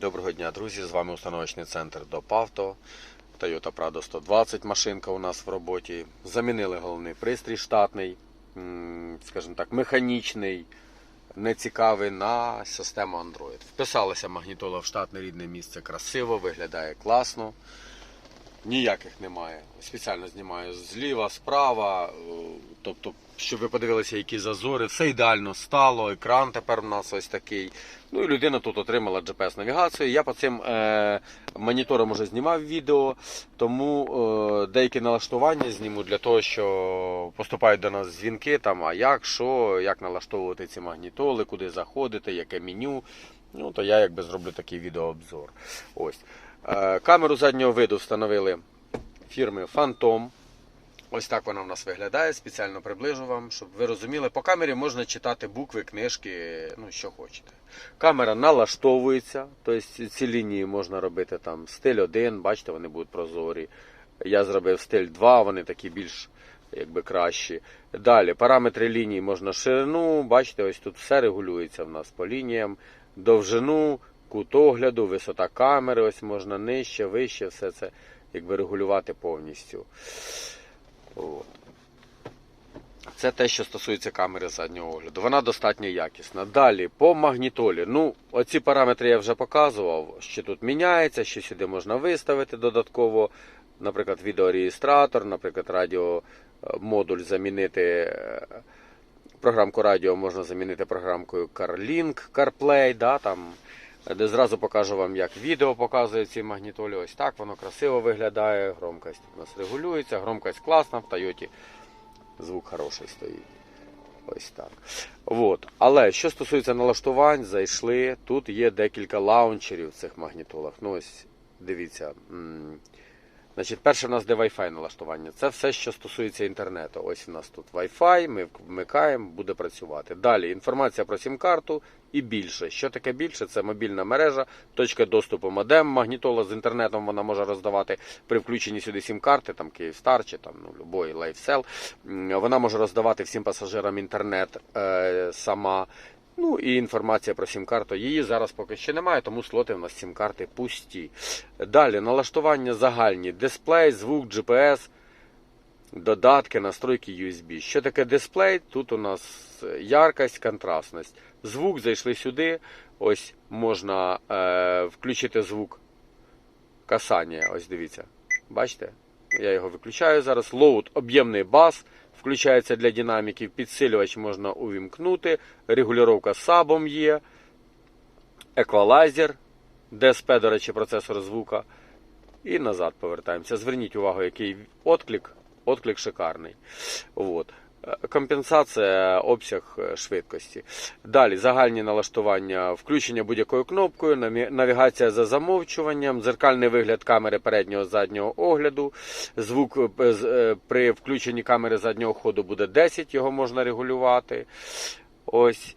Доброго дня, друзі! З вами установочний центр ДОПАВТО. Toyota Prado 120 машинка у нас в роботі. Замінили головний пристрій штатний, скажімо так, механічний, нецікавий на систему Android. Вписалася магнітола в штатне рідне місце красиво, виглядає класно. Ніяких немає. Спеціально знімаю зліва, справа. е, Тобто, щоб ви подивилися, які зазори, все ідеально стало. Екран тепер у нас ось такий. Ну і людина тут отримала GPS-навігацію. Я по цим е, моніторам вже знімав відео, тому е, деякі налаштування зніму для того, що поступають до нас дзвінки, там, а як, що, як налаштовувати ці магнітоли, куди заходити, яке меню. Ну, то я якби зроблю такий відеообзор. Ось. Е, камеру заднього виду встановили фірми Phantom. Ось так вона в нас виглядає. Спеціально приближу вам, щоб ви розуміли. По камері можна читати букви, книжки, ну що хочете. Камера налаштовується, тобто ці лінії можна робити там стиль 1, бачите, вони будуть прозорі. Я зробив стиль 2, вони такі більш якби кращі. Далі параметри ліній можна ширину, бачите, ось тут все регулюється в нас по лініям, довжину, кут огляду, висота камери, ось можна нижче, вище, все це якби регулювати повністю. От. Це те, що стосується камери заднього огляду. Вона достатньо якісна. Далі, по магнітолі. Ну, оці параметри я вже показував, що тут міняється, що сюди можна виставити додатково, наприклад, відеореєстратор, наприклад, радіомодуль замінити. е, Програмку радіо можна замінити програмкою CarLink, CarPlay, да, там, де зразу покажу вам, як відео показує ці магнітолі. Ось так воно красиво виглядає. Громкость у нас регулюється, громкость класна, в Тойоті звук хороший стоїть. Ось так. От. Але що стосується налаштувань, зайшли. Тут є декілька лаунчерів в цих магнітолах. Ну ось дивіться. Значить, перше в нас де Wi-Fi налаштування. Це все, що стосується інтернету. Ось у нас тут Wi-Fi, ми вмикаємо, буде працювати. Далі інформація про сім-карту і більше. Що таке більше? Це мобільна мережа, точка доступу модем, магнітола з інтернетом вона може роздавати при включенні сюди сім-карти, там Київстар чи там ну, любой. М, Вона може роздавати всім пасажирам інтернет е, сама. Ну і інформація про сім-карту. Її зараз поки ще немає, тому слоти у нас сім-карти пусті. Далі налаштування загальні, дисплей, звук, GPS, додатки, настройки USB. Що таке дисплей? Тут у нас яркость, контрастність. Звук зайшли сюди. Ось можна е, включити звук касання. Ось дивіться. Бачите? Я його виключаю зараз. Load, об'ємний бас. Включається для динаміків. Підсилювач можна увімкнути. Регулювання сабом є. Еквалайзер. ДСП, до речі, процесор звука. І назад повертаємося. Зверніть увагу, який отклик. Отклик шикарний. От. Е, Компенсація, обсяг е, швидкості. Далі загальні налаштування, включення будь-якою кнопкою, навігація за замовчуванням, дзеркальний вигляд камери переднього заднього огляду. Звук е, е, при включенні камери заднього ходу буде 10, його можна регулювати. Ось.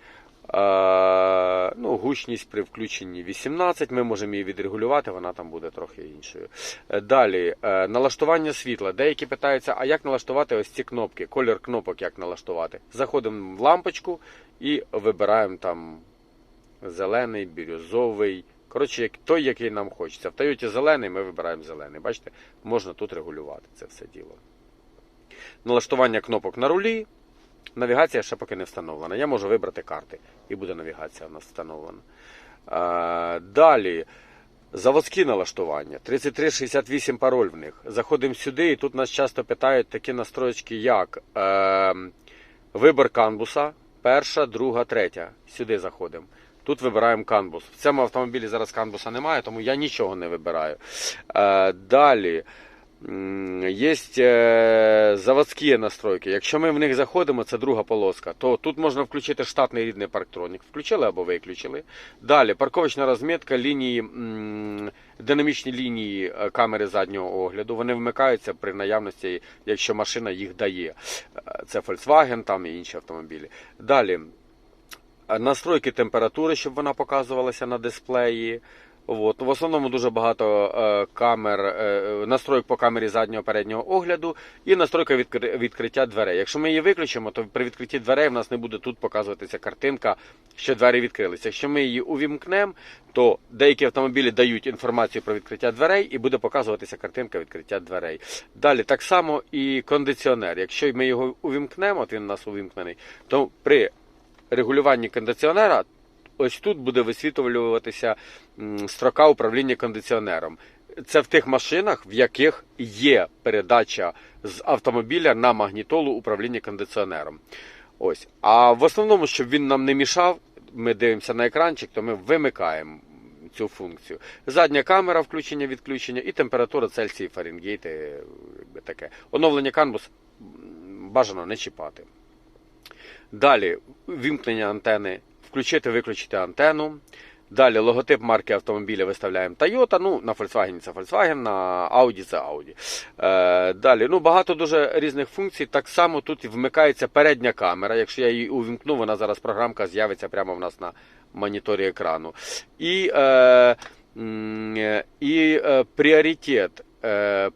Ну, гучність при включенні 18, ми можемо її відрегулювати, вона там буде трохи іншою. Е, Далі, е, налаштування світла. Деякі питаються, а як налаштувати ось ці кнопки, колір кнопок як налаштувати. Заходимо в лампочку і вибираємо там зелений, бірюзовий. Коротше, той, який нам хочеться. В Тойоті зелений, ми вибираємо зелений. Бачите, можна тут регулювати це все діло. Налаштування кнопок на рулі. Навігація ще поки не встановлена. Я можу вибрати карти, і буде навігація у нас встановлена. Далі. Заводські налаштування. 3368 пароль в них. Заходимо сюди, і тут нас часто питають такі настройки, як е, вибір канбуса. Перша, друга, третя. Сюди заходимо. Тут вибираємо канбус. В цьому автомобілі зараз канбуса немає, тому я нічого не вибираю. Е, далі. Є е, заводські настройки. Якщо ми в них заходимо, це друга полоска, то тут можна включити штатний рідний парктронік. Включили або виключили. Далі парковочна розмітка, лінії, динамічні лінії е, камери заднього огляду. Вони вмикаються при наявності, якщо машина їх дає. Е, Це Volkswagen там і інші автомобілі. Далі. Настройки температури, щоб вона показувалася на дисплеї. От. В основному дуже багато е, камер, е, настройок по камері заднього переднього огляду і настройка відкри- відкриття дверей. Якщо ми її виключимо, то при відкритті дверей в нас не буде тут показуватися картинка, що двері відкрилися. Якщо ми її увімкнемо, то деякі автомобілі дають інформацію про відкриття дверей і буде показуватися картинка відкриття дверей. Далі так само і кондиціонер. Якщо ми його увімкнемо, от він у нас увімкнений, то при регулюванні кондиціонера ось тут буде висвітлюватися строка управління кондиціонером. Це в тих машинах, в яких є передача з автомобіля на магнітолу управління кондиціонером. Ось. А в основному, щоб він нам не мішав, ми дивимося на екранчик, то ми вимикаємо цю функцію. Задня камера включення відключення і температура Цельсії Фаренгейти, якби таке. Оновлення канвус м, бажано не чіпати. Далі вімкнення антени, включити, виключити антенну. Далі логотип марки автомобіля виставляємо Toyota, ну на Volkswagen це Volkswagen, на Audi це Audi. Е, далі, ну багато дуже різних функцій. Так само тут вмикається передня камера. Якщо я її увімкну, вона зараз програмка з'явиться прямо в нас на моніторі екрану. І, е, е, і е, пріоритет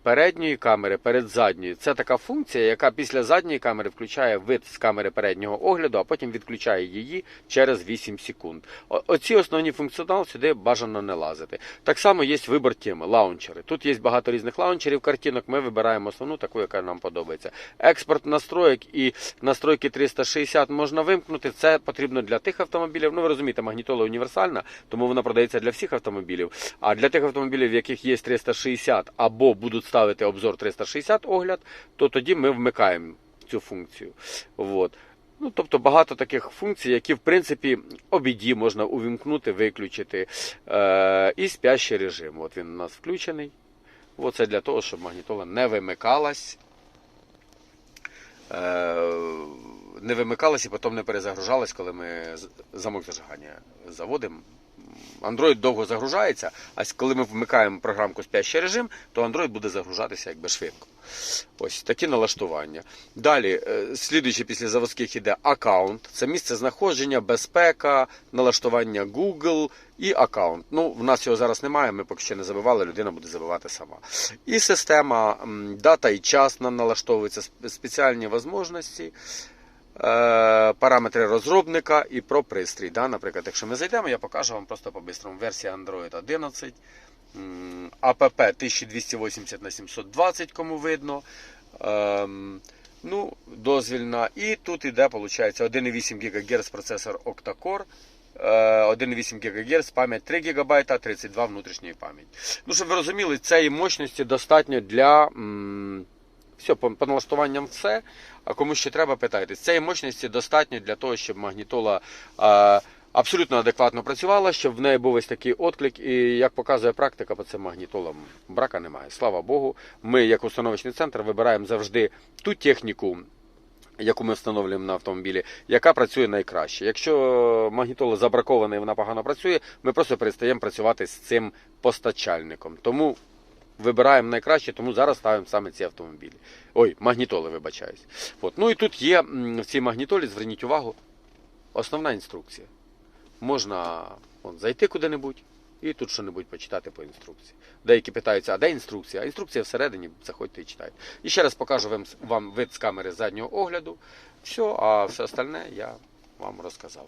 передньої камери перед задньою. Це така функція, яка після задньої камери включає вид з камери переднього огляду, а потім відключає її через 8 секунд. Оці основні функціонал сюди бажано не лазити. Так само є вибір теми, лаунчери. Тут є багато різних лаунчерів, картинок. Ми вибираємо основну, таку, яка нам подобається. Експорт настроєк і настройки 360 можна вимкнути. Це потрібно для тих автомобілів. Ну ви розумієте, магнітола універсальна, тому вона продається для всіх автомобілів. А для тих автомобілів, в яких є 360 або будуть ставити обзор 360 огляд, то тоді ми вмикаємо цю функцію. Вот. Ну, тобто багато таких функцій, які в принципі обіді можна увімкнути, виключити. Е, і спящий режим. От він у нас включений. Оце для того, щоб магнітола не вимикалась. Е, не вимикалась і потім не перезагружалась, коли ми замок зажигання заводимо. Android довго загружається, а коли ми вмикаємо програмку спящий режим, то Android буде загружатися якби швидко. Ось такі налаштування. Далі, е, слідуючи після заводських іде аккаунт. Це місце знаходження, безпека, налаштування Google і аккаунт. Ну, в нас його зараз немає, ми поки що не забивали, людина буде забивати сама. І система дата і час нам налаштовується, спеціальні можливості. Е, параметри розробника і про пристрій. Да? Наприклад, якщо ми зайдемо, я покажу вам просто по-бистрому. Версія Android 11, м, АПП 1280 на 720, кому видно. Ем, ну, дозвільна. І тут іде, виходить, 1,8 ГГц процесор Octa-Core. е, 1,8 ГГц, пам'ять 3 ГБ, 32 внутрішньої пам'яті. Ну, щоб ви розуміли, цієї мощності достатньо для. все, по налаштуванням все. А кому ще треба, питайтесь. Цієї мощності достатньо для того, щоб магнітола а, абсолютно адекватно працювала, щоб в неї був ось такий отклик. І як показує практика, по цим магнітолам брака немає. Слава Богу. Ми, як установочний центр, вибираємо завжди ту техніку. Яку ми встановлюємо на автомобілі, яка працює найкраще. Якщо магнітола забракована і вона погано працює, ми просто перестаємо працювати з цим постачальником. Тому вибираємо найкраще, тому зараз ставимо саме ці автомобілі. Ой, магнітоли, вибачаюсь. От. Ну і тут є в цій магнітолі, зверніть увагу, основна інструкція. Можна от, зайти куди-небудь і тут що-небудь почитати по інструкції. Деякі питаються, а де інструкція? А інструкція всередині, заходьте і читайте. І ще раз покажу вам, вам вид з камери заднього огляду. Все, а все остальне я вам розказав.